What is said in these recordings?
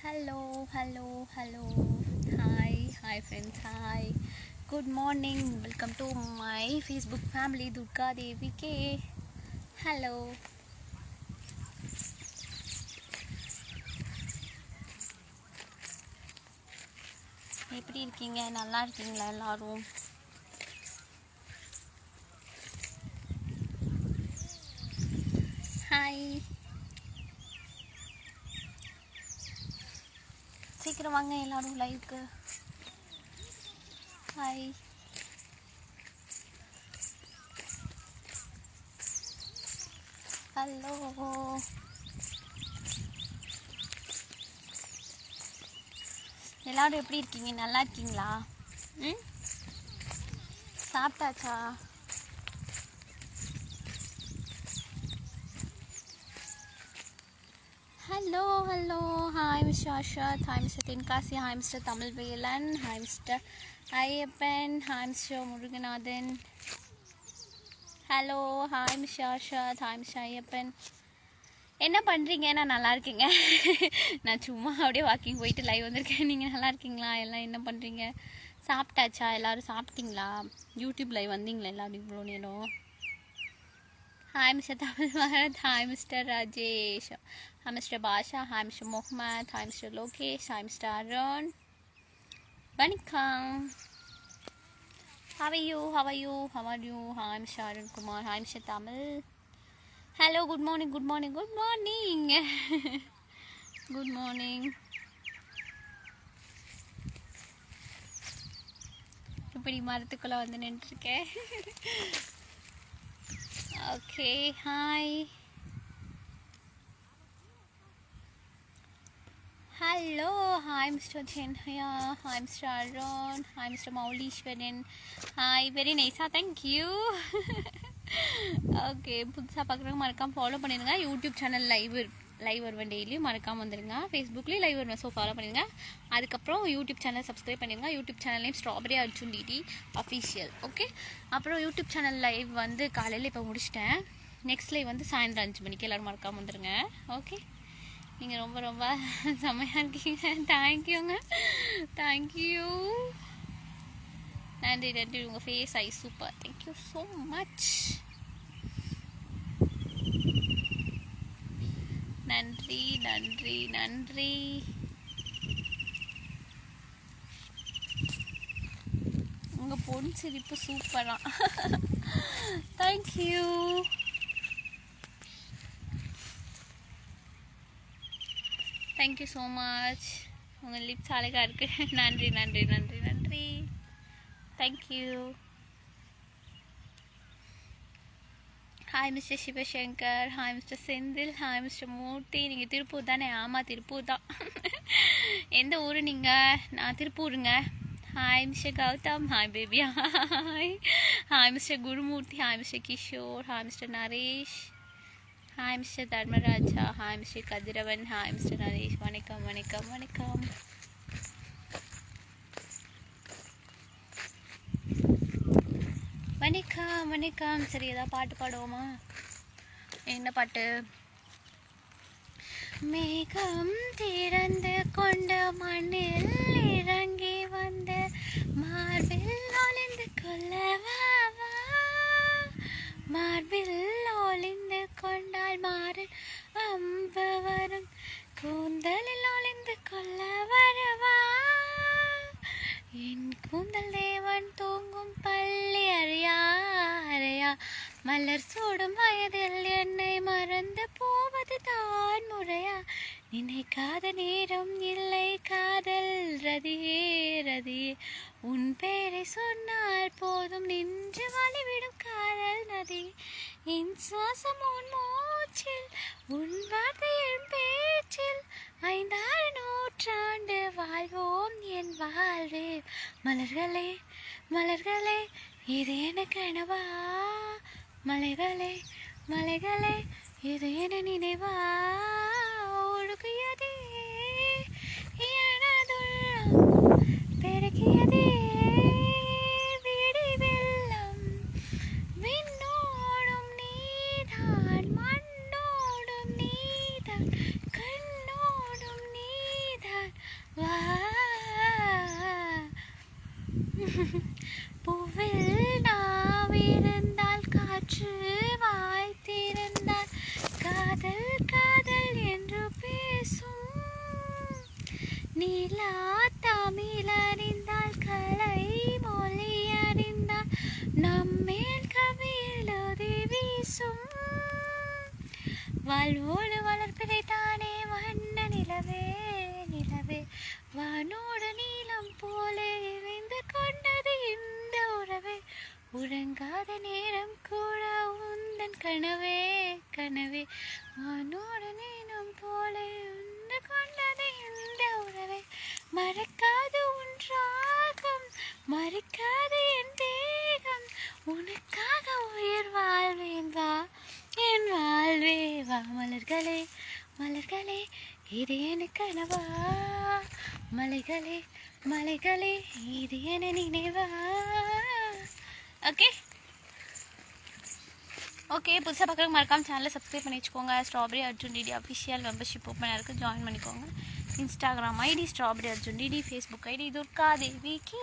Hello hello hello hi hi friends hi good morning welcome to my Facebook family Durga Devi K hello எப்படி இருக்கீங்க நல்லா இருக்கீங்களா எல்லோரும் hi வாங்க எல்லாரும் லைவ்க்கு ஹாய் ஹலோ எல்லாரும் எப்படி இருக்கீங்க? நல்லா இருக்கீங்களா? ம்? சாப்பிட்டாச்சா? Hello hello hi mister Ashad hi mister Tenkasi hi mister Tamilvelan hi mister Ayyappan hi mister Muruganathan hello hi mister Ashad hi mister Ayyappan என்ன பண்ணுறீங்க நான் நல்லா இருக்கீங்க. நான் சும்மா அப்படியே வாக்கிங் போயிட்டு லைவ் வந்திருக்கேன். நீங்கள் நல்லா இருக்கீங்களா? எல்லாம் என்ன பண்ணுறீங்க சாப்பிட்டாச்சா? எல்லோரும் சாப்பிட்டீங்களா? யூடியூப் லைவ் வந்தீங்களா? எல்லோரும் இவ்வளோ நேரம்? Hi mister Tamil Magath hi mister Rajesh hi mister Basha hi mister Mohammed hi mister Lokesh hi mister Arun வணக்கம் How are you? How are you? How are you? Hi, I'm Sharon Kumar. Hi, I'm Tamil. Hello, good morning, good morning, good morning. good morning. இப்படி மரத்துக்குள்ளே வந்து நின்றுருக்கேன் okay hi hello hi mister Senhaya hi mister Arun hi mister Mouleeswaran hi very நைஸா thank you okay புதுசாக பார்க்குறவங்க மறக்காமல் follow பண்ணிடுங்க. YouTube channel live live வருவேன் டெய்லியும் மறக்காமல் வந்துடுங்க ஃபேஸ்புக்லேயும் லைவ் வருவேன் ஸோ ஃபாலோ பண்ணிடுங்க அதுக்கப்புறம் யூடியூப் சேனல் சப்ஸ்கிரைப் பண்ணிடுங்க யூடியூப் சேனல்லையும் strawberry Arjun DD official okay அப்புறம் யூடியூப் சேனல் லைவ் வந்து காலையில் இப்போ முடிச்சிட்டேன். நெக்ஸ்ட் லைவ் வந்து சாயந்தரம் அஞ்சு மணிக்கு. எல்லோரும் மறக்காமல் வந்துடுங்க ஓகே நீங்கள் ரொம்ப ரொம்ப செம்மையாக இருக்கீங்க. தேங்க்யூங்க தேங்க்யூ நன்றி நன்றி. உங்கள் face I super thank you so much நன்றி நன்றி. உங்கள் பொன் சிரிப்பு சூப்பராக thank you thank you so much உங்கள் லிப்ஸ் அழகாக இருக்குது நன்றி நன்றி நன்றி நன்றி. Thank you hi mister Sivasankar hi mister Senthil hi mister Moorthy நீங்கள் திருப்பூர் தானே ஆமாம் திருப்பூர் தான் எந்த ஊர் நீங்கள் நான் திருப்பூருங்க hi mister Gautham hi baby hi hi mister Gurumoorthy hi mister Kishore hi mister Naresh hi mister Dharmaraja hi mister Kathiravan hi mister Naresh வணக்கம் வணக்கம் வணக்கம் வணக்கம். சரி ஏதாவது பாட்டு பாடுவோமா? என்ன பாட்டு? மேகம் திறந்து கொண்ட மண்ணில் மலர் சூடும் வயதில் என்னை மறந்து போவது தான் முறையா? நினைக்காத நேரம் இல்லை காதல் ரதியே ரதியே. உன் பேரை சொன்னால் போதும் நின்று வழிவிடும் காதல் நதி. என் சுவாசம் உன் மூச்சில் உன் வார்த்தையின் பேச்சில். ஐந்தாறு நூற்றாண்டு வாழ்வோம் என் வாழ்வே. மலர்களே மலர்களே இது என கனவா? மலைகளே மலைகளே இது என நினைவா? வாழ்வோடு வளர்ப்பதை தானே வண்ண நிலவே நிலவே. வானோடு நீளம் போலே இணைந்து கொண்டது இந்த உறவே. உறங்காத நேரம் கூட உந்தன் கனவே கனவே. வானோடு நீளம் போலே உண்டு கொண்டது இந்த உறவை மறக்காது ஒன்றாகும் மறக்காது என் தேகம். உனக்காக உயிர் வாழ்வேன் வா என் வாழ்வே வா. மலர்களே மலர்களே இது என கனவா. மலைகளே மலைகளே இது என நினைவா. ஓகே ஓகே புதுசாக பார்க்குறவங்க மறக்காம சேனலை சப்ஸ்கிரைப் பண்ணி வச்சுக்கோங்க strawberry Arjun DD official membership ஓப்பனாக இருக்குது ஜாயின் பண்ணிக்கோங்க Instagram ID strawberry Arjun DD Facebook ID Durga Devi K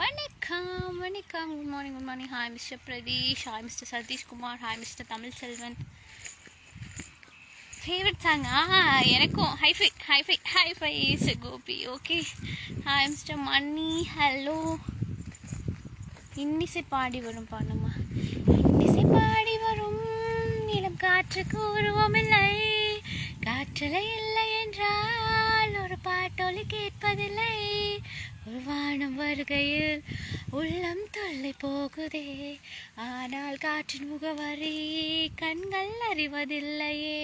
வணக்கம் வணக்கம் good morning good morning hi mister Pradeesh hi mister Satish Kumar hi mister Tamil Selvan favourite song ஆ எனக்கும். Hifi hifi hifi is Gopi. Okay hi mister Mani hello இன்னிசை பாடி வரும் பாடமா இன்னிசை பாடி வரும். நிலம் காற்றுக்கு உருவமில்லை காற்றலை இல்லை என்றால் ஒரு பாட்டொலி கேட்பதில்லை. ஒரு வானம் வருகையில் உள்ளம் தொல்லை போகுதே. ஆனால் காற்றின் முகவரி கண்கள் அறிவதில்லையே.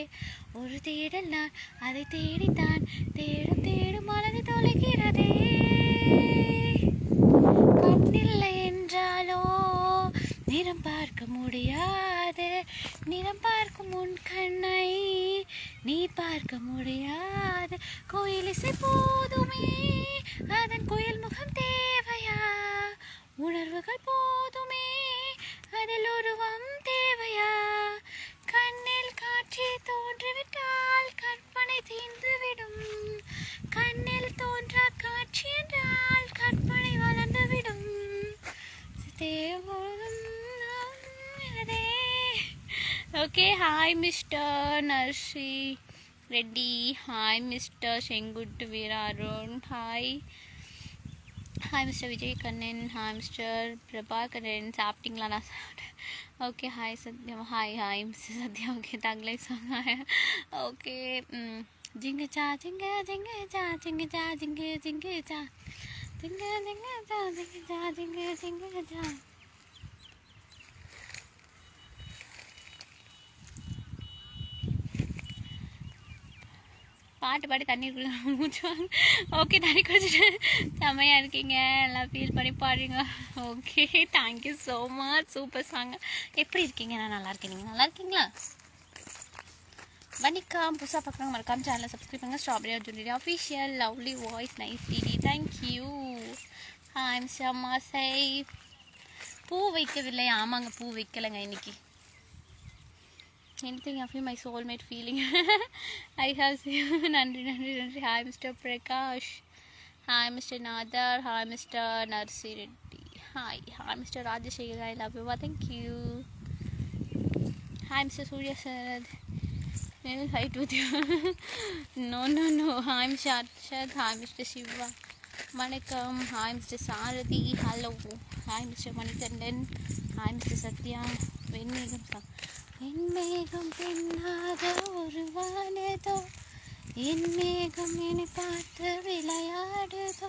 ஒரு தேடல் நான் அதை தேடித்தான். தேடும் தேடும் மனது தொலைகிறதே. கண்ணில்லை என்றாலோ நிறம் பார்க்க முடியாது. நிறம் பார்க்கும் உன் கண்ணை நீ பார்க்க முடியாது. கோயில் இசை போதுமே அதன் கோயில் முகம் தேவையா? உணர்வுகள் போதுமே அதில் உருவம் கற்பனை தீர்ந்துவிடும். கண்ணில் தோன்ற காட்சி என்றால் கற்பனை வளர்ந்துவிடும். Okay hi mister Narsi. Reddy hi mister Senguttu Veerarun hi hi mr vijay kannan hi mr prabhakaran it's acting lana okay hi satyam hi hi mr satyam okay tag like song aaya okay mm. जिंग चा जिंग जिंग चा जिंग चा जिंग जिंग चा जिंग जिंग चा जिंग चा जिंग जिंग चा பாட்டு பாடி தண்ணி குடிக்க மூச்சுவாங்க. ஓகே தண்ணி குடிச்சிட்டு செம்மையாக இருக்கீங்க. எல்லாம் ஃபீல் பண்ணி பாடுறீங்க okay thank you so much super song எப்படி இருக்கீங்க? நான் நல்லா இருக்கேன். நீங்கள் நல்லா இருக்கீங்களா? வணக்கம் புதுசாக பார்க்குறவங்க மறக்காம சேனலை சப்ஸ்கிரைப் பண்ணுங்கள் strawberry Arjun official lovely voice nice DD thank you I'm Shama safe பூ வைக்கவில்லை. ஆமாங்க பூ வைக்கலைங்க இன்றைக்கி anything I feel my soulmate feeling. I have seen hundred hundred hundred. Hi, Mr. Prakash. Hi, Mr. Nadar. Hi, Mr. Narsi Reddy. Hi, hi, Mr. Rajesh. I love you. Thank you. Hi, Mr. Surya Sarad. I will fight with you. no, no, no. Hi, I'm Hi, Mr. Shiva. Manikam. Hi, Mr. Saradi. Hello. Hi, Mr. Manikandan. Hi, Mr. Satya. When என் மேகம் பெண்ணாக உருவானதோ என் மேகம் என்னை பார்த்து விளையாடுதோ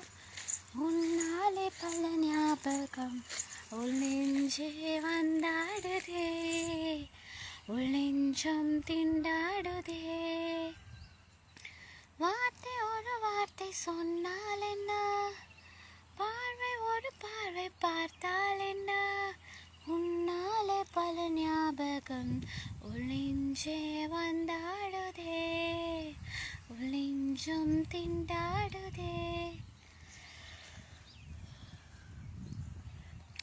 உன்னாலே பல ஞாபகம் உள் நெஞ்சே வந்தாடுதே உள் நெஞ்சம் திண்டாடுதே. வார்த்தை ஒரு வார்த்தை சொன்னால் என்ன? பார்வை ஒரு பார்வை பார்த்தால் என்ன? ஞாபகம் ஒளிஞ்சே வந்தாடுதே ஒளிஞ்சும் திண்டாடுதே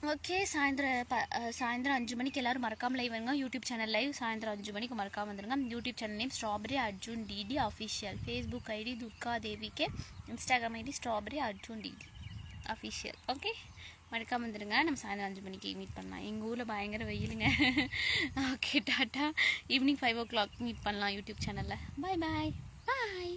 ஓகே சாயந்தரம் ப அஹ், சாயந்தரம் அஞ்சு மணிக்கு எல்லாரும் மறக்காம லைவ் வருங்க யூடியூப் சேனல் லைவ் சாயந்தரம் அஞ்சு மணிக்கு மறக்காம வந்துருங்க YouTube channel name strawberry Arjun DD official Facebook ID Durga Devi K Instagram ID strawberry Arjun DD official okay மறக்காம வந்துடுங்க நம்ம சாயந்தரம் அஞ்சு மணிக்கு மீட் பண்ணலாம். எங்கள் ஊரில் பயங்கர வெயிலுங்க. Okay tata. Evening five o'clock meet பண்ணலாம் யூடியூப் சேனலில் பாய் பாய் பாய்